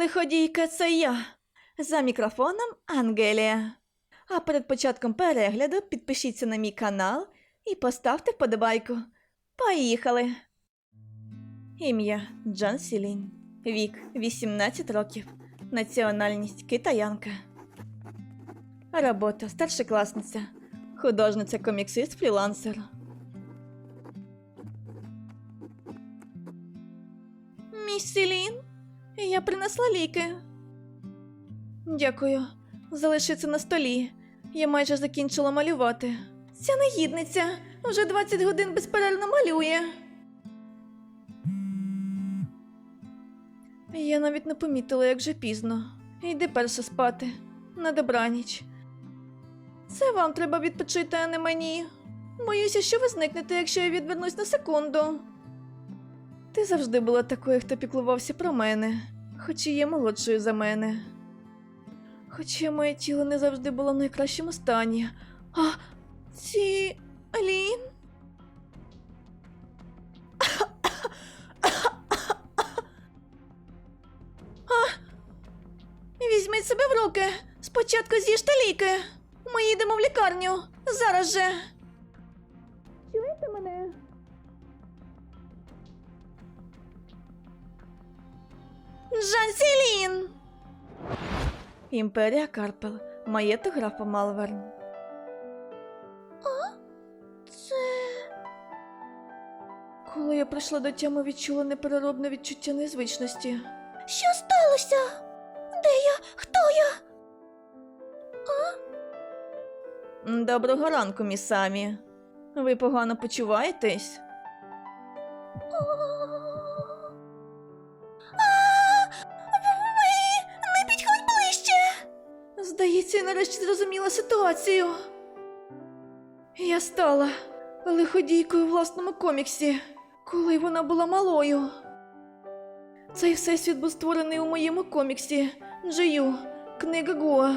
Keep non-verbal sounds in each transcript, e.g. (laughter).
Лиходійка це я. За мікрофоном Ангелія. А перед початком перегляду підпишіться на мій канал і поставте вподобайку. Поїхали! Ім'я Джан Сілінь. Вік 18 років. Національність китаянка. Робота старшокласниця. Художниця коміксист фрілансер. Міс Сілін, я принесла ліки. Дякую. Залишиться на столі. Я майже закінчила малювати. Ця негідниця вже 20 годин безперервно малює. Я навіть не помітила, як же пізно. Йди перше спати. На добраніч. Це вам треба відпочити, а не мені. Боюся, що ви зникнете, якщо я відвернусь на секунду. Ти завжди була такою, хто піклувався про мене, хоч і є молодшою за мене. Хоча моє тіло не завжди було в найкращому стані. А ці Алін? Візьміть себе в руки. Спочатку з'їжте ліки. Ми їдемо в лікарню. Зараз же. Чуєте мене? Жансілін! Імперія Карпел. Маєток графа Малверн. А? Це. Коли я прийшла до тями, відчула непереробне відчуття незвичності. Що сталося? Де я? Хто я? А? Доброго ранку, місамі. Ви погано почуваєтесь? Я нарешті зрозуміла ситуацію. Я стала лиходійкою власному коміксі, коли вона була малою. Цей всесвіт був створений у моєму коміксі Джию, книга Гуа.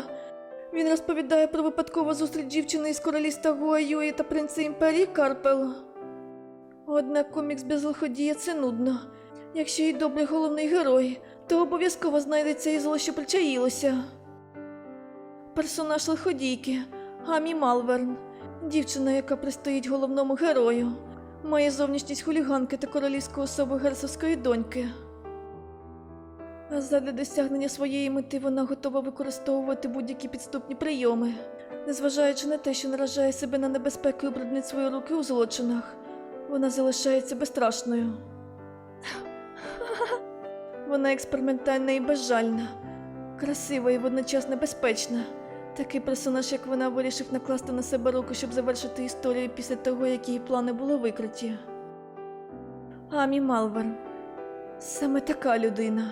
Він розповідає про випадкову зустріч дівчини із королівства Гуа Юї та принца імперії Карпел. Однак комікс без лиходія це нудно. Якщо й добрий головний герой, то обов'язково знайдеться і зло, що причаїлося. Персонаж лиходійки Амі Малверн, дівчина, яка пристоїть головному герою, має зовнішність хуліганки та королівську особу герцогської доньки. А задля досягнення своєї мети вона готова використовувати будь-які підступні прийоми, незважаючи на те, що наражає себе на небезпеку і бруднить свої руки у злочинах, вона залишається безстрашною. Вона експериментальна і безжальна, красива і водночас небезпечна. Такий персонаж, як вона, вирішив накласти на себе руку, щоб завершити історію після того, як її плани були викриті. Амі Малверн. Саме така людина.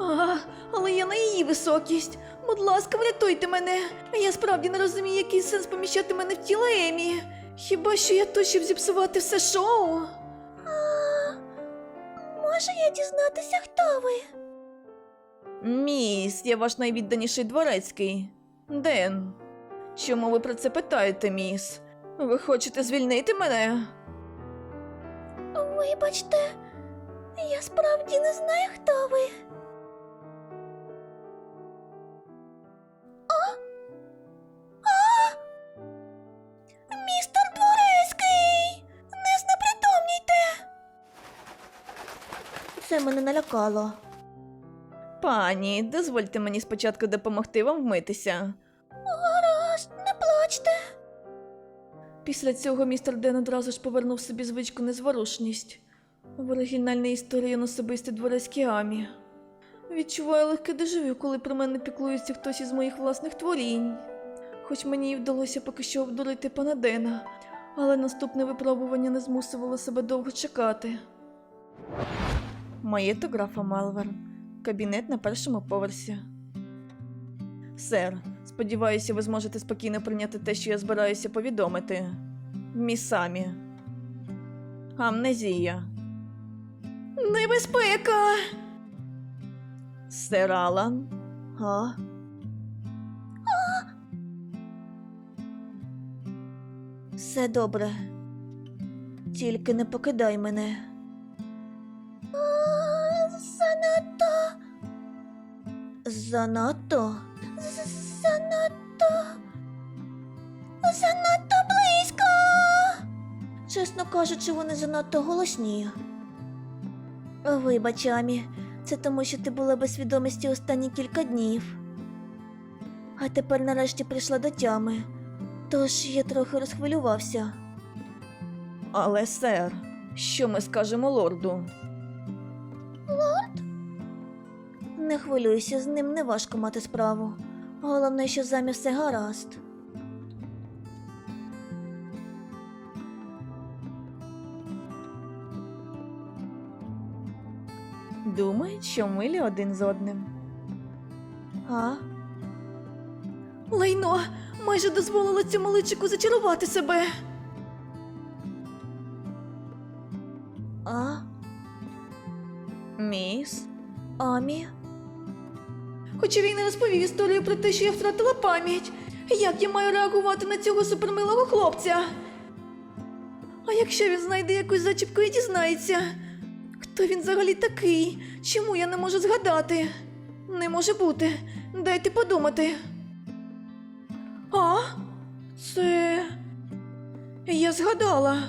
А, але я на її високість. Будь ласка, врятуйте мене. Я справді не розумію, який сенс поміщати мене в тіло Емі. Хіба що я тут, щоб зіпсувати все шоу? Може я дізнатися, хто ви? Міс, я ваш найвідданіший дворецький. Ден. Чому ви про це питаєте, міс? Ви хочете звільнити мене? Вибачте, я справді не знаю, хто ви. А? А? Містер Дворецький! Не знепритомніте! Це мене налякало. Пані, дозвольте мені спочатку допомогти вам вмитися. Гаразд, не плачте. Після цього містер Ден одразу ж повернув собі звичку незворушність. В оригінальній історії він особистий дворецький Амі. Відчуваю легке дежавю, коли про мене піклується хтось із моїх власних творінь. Хоч мені і вдалося поки що обдурити пана Дена, але наступне випробування не змусило себе довго чекати. Маєток графа Малвер. Кабінет на першому поверсі. Сер, сподіваюся, ви зможете спокійно прийняти те, що я збираюся повідомити. Місамі. Амнезія. Небезпека. Сер Алан. А? Все добре. Тільки не покидай мене. Занадто. Занадто. Занадто близько. Чесно кажучи, вони занадто голосні. Вибач, Амі, це тому, що ти була без свідомості останні кілька днів. А тепер нарешті прийшла до тями. Тож я трохи розхвилювався. Але, сер, що ми скажемо лорду? Не хвилюйся, з ним не важко мати справу. Головне, що замі все гаразд. Думають, що милі один з одним. А? Лайно майже дозволила цьому личику зачарувати себе. А? Міс? Амі? Хоча він не розповів історію про те, що я втратила пам'ять. Як я маю реагувати на цього супермилого хлопця? А якщо він знайде якусь зачіпку і дізнається? Хто він взагалі такий? Чому я не можу згадати? Не може бути. Дайте подумати. А? Це. Я згадала.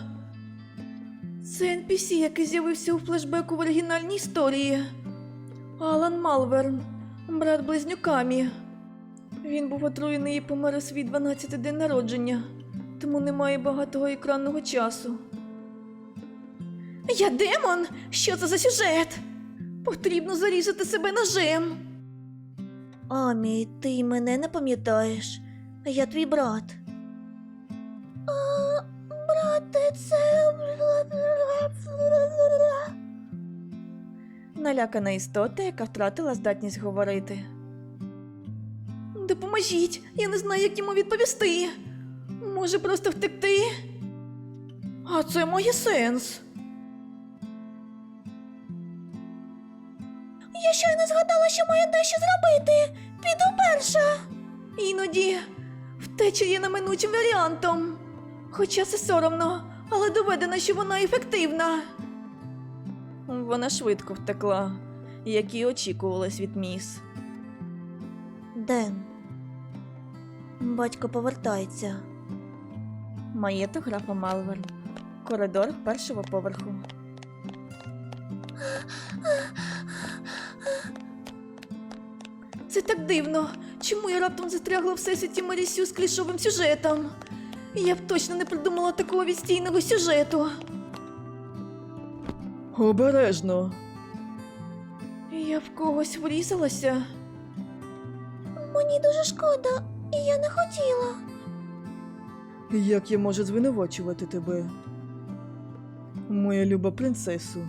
Це NPC, який з'явився у флешбеку в оригінальній історії. Алан Малверн, брат близнюкамі. Він був отруєний і помер у свій 12-й день народження, тому немає багатого екранного часу. Я демон? Що це за сюжет? Потрібно зарізати себе ножем. Амі, ти мене не пам'ятаєш. Я твій брат. А, брате, це. Налякана істота, яка втратила здатність говорити. Допоможіть, я не знаю, як йому відповісти. Може, просто втекти? А це має сенс. Я щойно згадала, що маю дещо зробити. Піду перша. Іноді втеча є неминучим варіантом. Хоча це соромно, але доведено, що вона ефективна. Вона швидко втекла, як і очікувалось від міс. Ден. Батько повертається. Маєток графа Малверн. Коридор першого поверху. Це так дивно. Чому я раптом застрягла в всесвіті Марісю з клішовим сюжетом? Я б точно не придумала такого відстійного сюжету. Обережно. Я в когось врізалася. Мені дуже шкода, і я не хотіла. Як я можу звинувачувати тебе? Моя люба принцесу.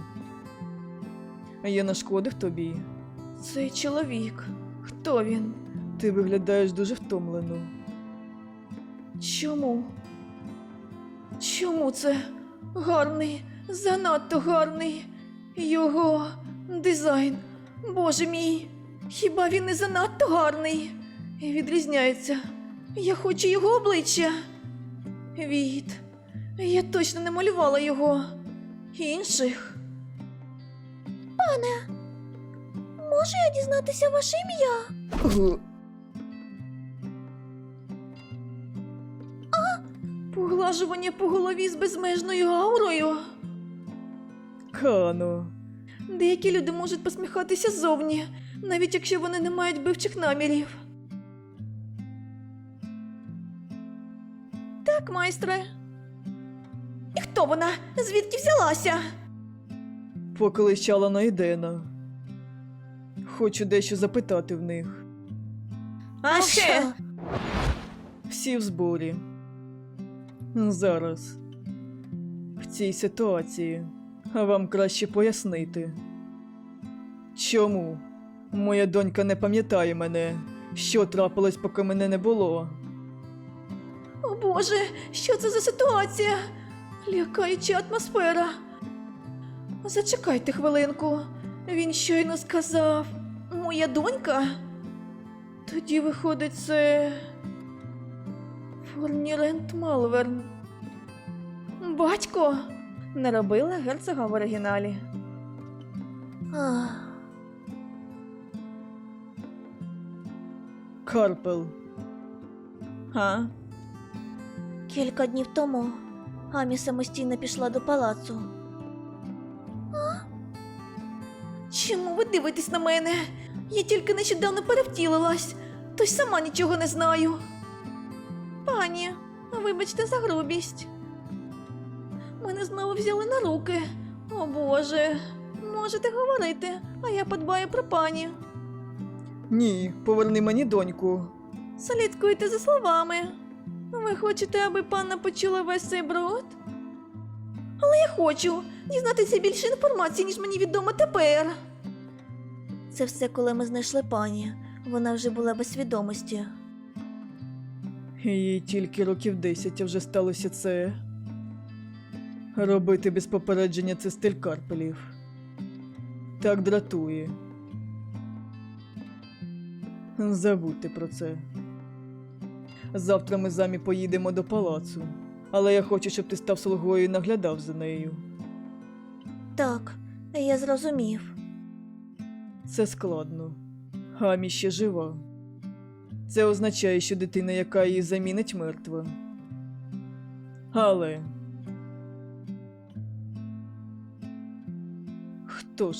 Я нашкодив тобі. Цей чоловік. Хто він? Ти виглядаєш дуже втомлено. Чому? Чому це гарний, занадто гарний? Його дизайн. Боже мій, хіба він не занадто гарний? Відрізняється. Я хочу його обличчя. Від. Я точно не малювала його. Інших. Пане, можу я дізнатися ваше ім'я? Поглажування по голові з безмежною аурою. Кано. Деякі люди можуть посміхатися ззовні, навіть якщо вони не мають бивчих намірів. Так, майстре. І хто вона? Звідки взялася? Покличала на Ідена. Хочу дещо запитати в них. А ще? Всі в зборі. Зараз. В цій ситуації вам краще пояснити. Чому моя донька не пам'ятає мене, що трапилось, поки мене не було? О Боже, що це за ситуація? Лякаюча атмосфера. Зачекайте хвилинку. Він щойно сказав Моя донька? Тоді виходить, це. Форнірент Малверн. Батько. Не робила герцога в оригіналі. Карпел. А? Кілька днів тому Амі самостійно пішла до палацу. А? Чому ви дивитесь на мене? Я тільки нещодавно перевтілилась, тож сама нічого не знаю. Пані, вибачте за грубість. Мене знову взяли на руки. О Боже, можете говорити, а я подбаю про пані. Ні, поверни мені доньку. Слідкуйте за словами. Ви хочете, аби панна почула весь цей бруд? Але я хочу дізнатися більше інформації, ніж мені відомо тепер. Це все, коли ми знайшли пані. Вона вже була без свідомості. Їй тільки років 10 а вже сталося це. Робити без попередження це стиль Карпелів. Так дратує. Забудьте про це. Завтра ми замі поїдемо до палацу. Але я хочу, щоб ти став слугою і наглядав за нею. Так, я зрозумів. Це складно. Гамі ще жива. Це означає, що дитина, яка її замінить, мертва. Але. Хто?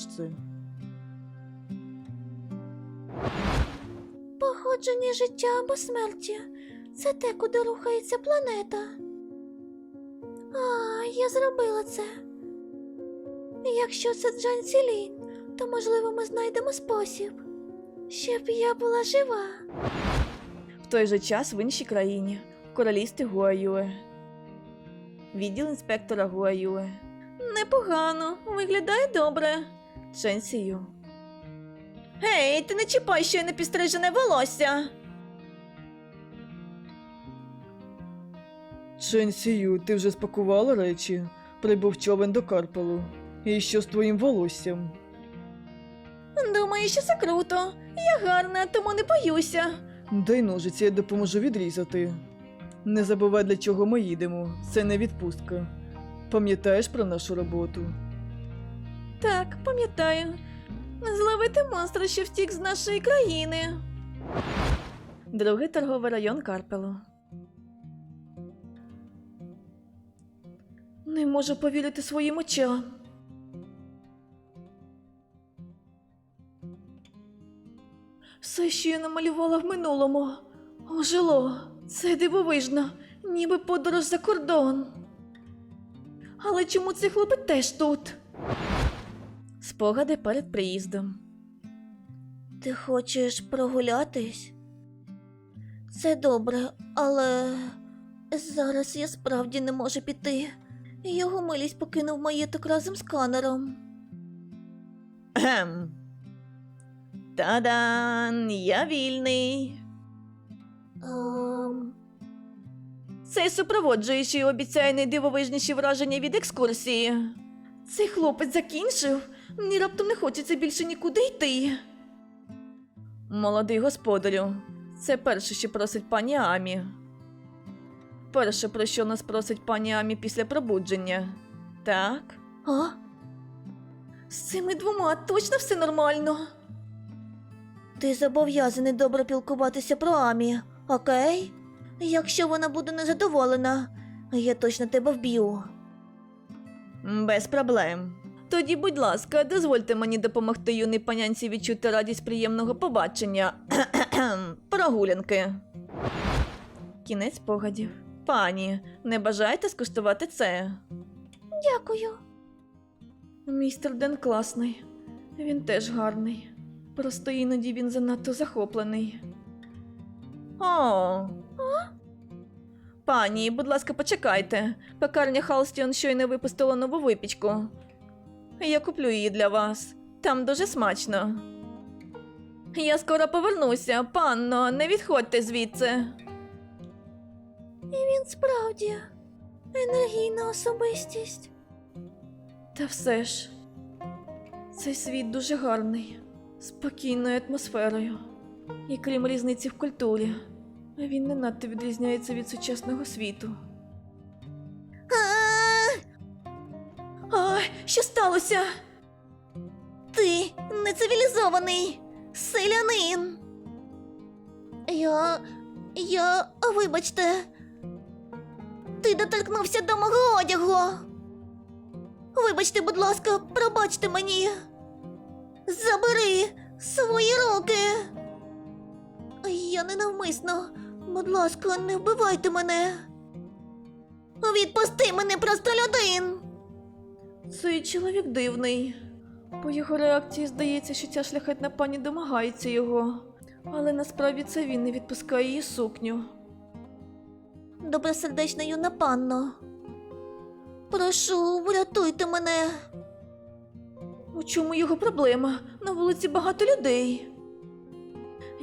Походження життя або смерті це те, куди рухається планета. А, я зробила це. Якщо це Джан Цілін, то можливо ми знайдемо спосіб, щоб я була жива. В той же час в іншій країні, в королівстві Гуаюе. Відділ інспектора Гуаюе. Непогано, виглядає добре. Ченсію. Гей, ти не чіпай ще не підстрижене волосся. Чен Сію, ти вже спакувала речі? Прибув човен до Карпелу. І що з твоїм волоссям? Думаю, що це круто. Я гарна, тому не боюся. Дай ножиці, я допоможу відрізати. Не забувай, для чого ми їдемо. Це не відпустка. Пам'ятаєш про нашу роботу? Так, пам'ятаю. Зловити монстра, що втік з нашої країни. Другий торговий район Карпелу. Не можу повірити своїм очам. Все, що я намалювала в минулому, ожило. Це дивовижно, ніби подорож за кордон. Але чому цей хлопець теж тут? Спогади перед приїздом. Ти хочеш прогулятись? Це добре, але зараз я справді не можу піти. Його милість покинув маєток разом з канером. Ем. Та-дан, я вільний. Ем, Цей супроводжуючий обіцяє найдивовижніші враження від екскурсії. Цей хлопець закінчив. Мені раптом не хочеться більше нікуди йти. Молодий господарю, це перше, що просить пані Амі. Перше, про що нас просить пані Амі після пробудження. Так? а? З цими двома точно все нормально. Ти зобов'язаний добре пілкуватися про Амі, окей? Якщо вона буде незадоволена, я точно тебе вб'ю. Без проблем. Тоді, будь ласка, дозвольте мені допомогти юній панянці відчути радість приємного побачення. (clears throat) Прогулянки. Кінець погадів. Пані, не бажаєте скуштувати це? Дякую. Містер Ден класний. Він теж гарний. Просто іноді він занадто захоплений. О. Пані, будь ласка, почекайте. Пекарня Халстіон щойно випустила нову випічку. Я куплю її для вас. Там дуже смачно. Я скоро повернуся, панно, не відходьте звідси. І він справді енергійна особистість. Та все ж, цей світ дуже гарний, спокійною атмосферою. І крім різниці в культурі, він не надто відрізняється від сучасного світу. А, що сталося? Ти нецивілізований селянин. Я. Я. Вибачте. Ти доторкнувся до мого одягу. Вибачте, будь ласка, пробачте мені. Забери свої руки. Я ненавмисно. Будь ласка, не вбивайте мене. Відпусти мене просто людин. Цей чоловік дивний. По його реакції здається, що ця шляхетна пані домагається його. Але насправді це він не відпускає її сукню. Добросердечна юна панно. Прошу, врятуйте мене. У чому його проблема? На вулиці багато людей.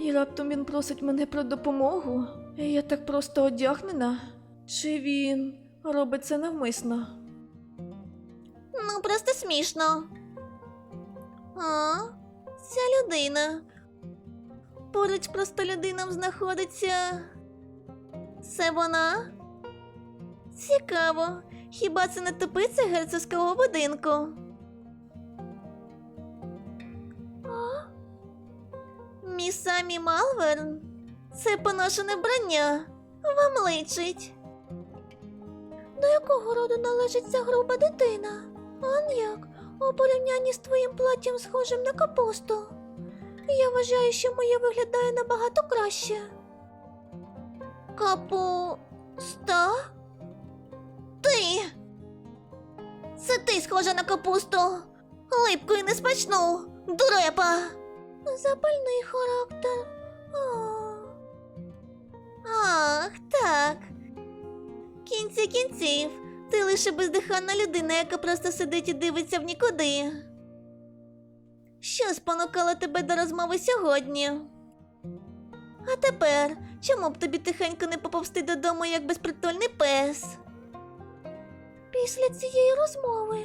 І раптом він просить мене про допомогу. Я так просто одягнена. Чи він робить це навмисно? Ну, просто смішно. А, ця людина. Поруч просто людинам знаходиться. Це вона? Цікаво. Хіба це не тупиця герцогського будинку? Міс Самі Малверн? Це поношене вбрання. Вам личить. До якого роду належить ця груба дитина? Он як? У порівнянні з твоїм платтям схожим на капусту. Я вважаю, що моє виглядає набагато краще. Капуста? Ти? Це ти схожа на капусту. Липку і несмачну. Дурепа. Запальний характер. Ах, так. Кінці кінців, ти лише бездиханна людина, яка просто сидить і дивиться в нікуди. Що спонукало тебе до розмови сьогодні? А тепер, чому б тобі тихенько не поповсти додому як безпритульний пес? Після цієї розмови,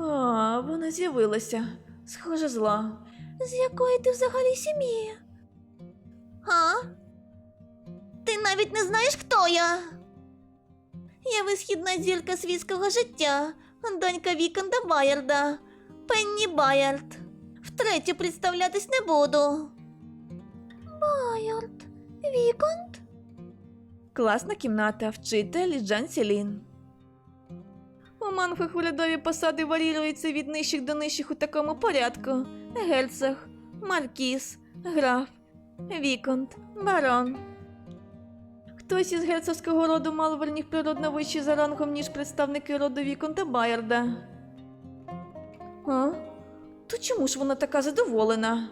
А, вона з'явилася. Схоже, зла. З якої ти взагалі сім'ї? А? Ти навіть не знаєш, хто я? Я висхідна зірка світського життя, донька Віконда Байерда, Пенні Байерд. Втретє представлятись не буду. Байерд? Віконд? Класна кімната, вчитель Джан Сілін. У манфах урядові посади варіюються від нижчих до нижчих у такому порядку: герцог, маркіз, граф, віконт, барон. Хтось із герцогського роду Малверніх природно вищий за рангом, ніж представники роду Віконта Байерда. А? То чому ж вона така задоволена?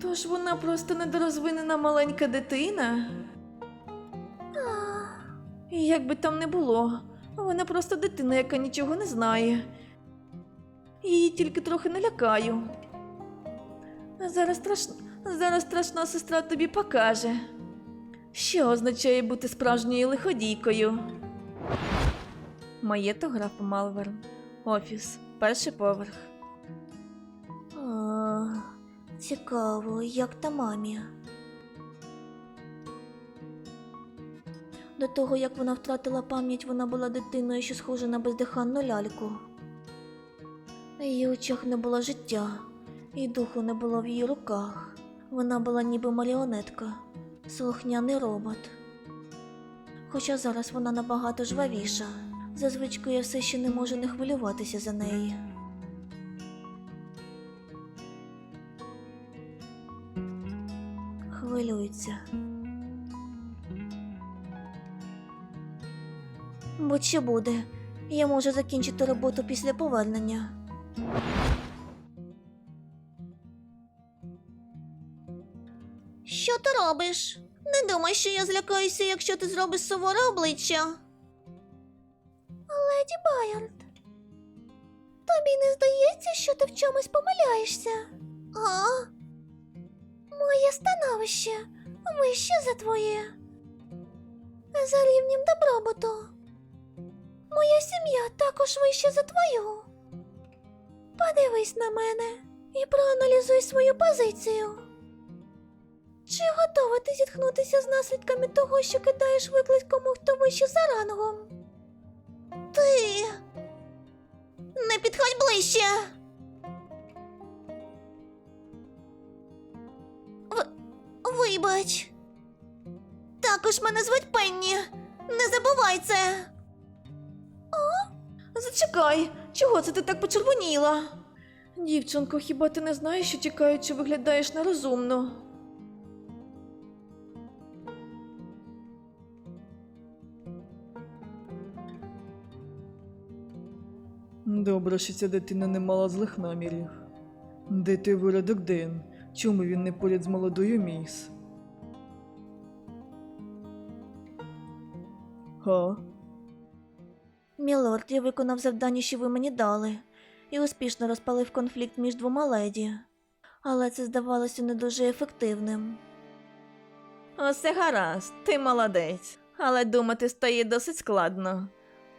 Тож вона просто недорозвинена маленька дитина. І як би там не було, вона просто дитина, яка нічого не знає. Її тільки трохи налякаю. Зараз страшна, зараз страшна сестра тобі покаже, що означає бути справжньою лиходійкою. Маєто графа Малверн. Офіс, перший поверх. Цікаво, як та мамі. До того, як вона втратила пам'ять, вона була дитиною, що схожа на бездиханну ляльку. На її очах не було життя, і духу не було в її руках. Вона була ніби маріонетка, слухняний робот. Хоча зараз вона набагато жвавіша. За звичкою я все ще не можу не хвилюватися за неї. Хвилюється. Будь-що буде. Я можу закінчити роботу після повернення. Робиш? Не думай, що я злякаюся, якщо ти зробиш суворе обличчя. Леді Байард, тобі не здається, що ти в чомусь помиляєшся? А? Моє становище вище за твоє. За рівнем добробуту. Моя сім'я також вища за твою. Подивись на мене і проаналізуй свою позицію. Чи готова ти зіткнутися з наслідками того, що кидаєш виклик кому хто вище за рангом? Ти не підходь ближче. В... Вибач. Також мене звуть Пенні. Не забувай це. Зачекай, чого це ти так почервоніла? Дівчинко, хіба ти не знаєш, що тікаючи виглядаєш нерозумно? Добре, що ця дитина не мала злих намірів. Де ти виродок Ден? Чому він не поряд з молодою міс? Га? Мілорд, я виконав завдання, що ви мені дали, і успішно розпалив конфлікт між двома леді. Але це здавалося не дуже ефективним. Усе гаразд, ти молодець. Але думати стає досить складно.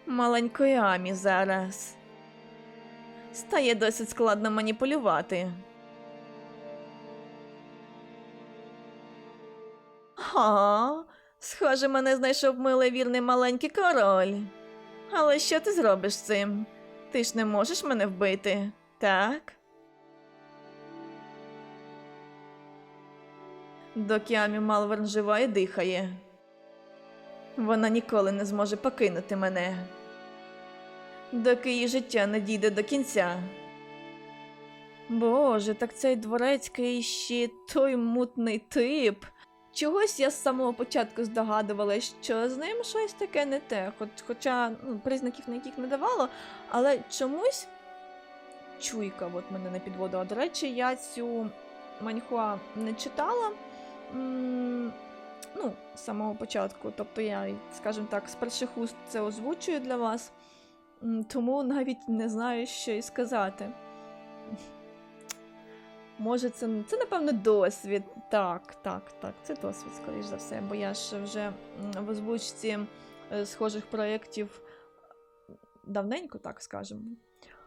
Маленької Амі зараз. Стає досить складно маніпулювати. Га, схоже, мене знайшов милий вірний маленький король. Але що ти зробиш з цим? Ти ж не можеш мене вбити, так? Доки Амі Малверн жива і дихає. Вона ніколи не зможе покинути мене. Доки її життя не дійде до кінця. Боже, так цей дворецький ще той мутний тип. Чогось я з самого початку здогадувалася, що з ним щось таке не те, хоч, хоча ну, признаків ніяких не давало, але чомусь чуйка от мене не підводила. До речі, я цю маньхуа не читала. Ну, з самого початку. Тобто я, скажімо так, з перших уст це озвучую для вас, тому навіть не знаю, що і сказати. Може, це, це напевно досвід. Так, так, так, це досвід, скоріш за все, бо я ж вже в озвучці е, схожих проєктів давненько, так скажемо.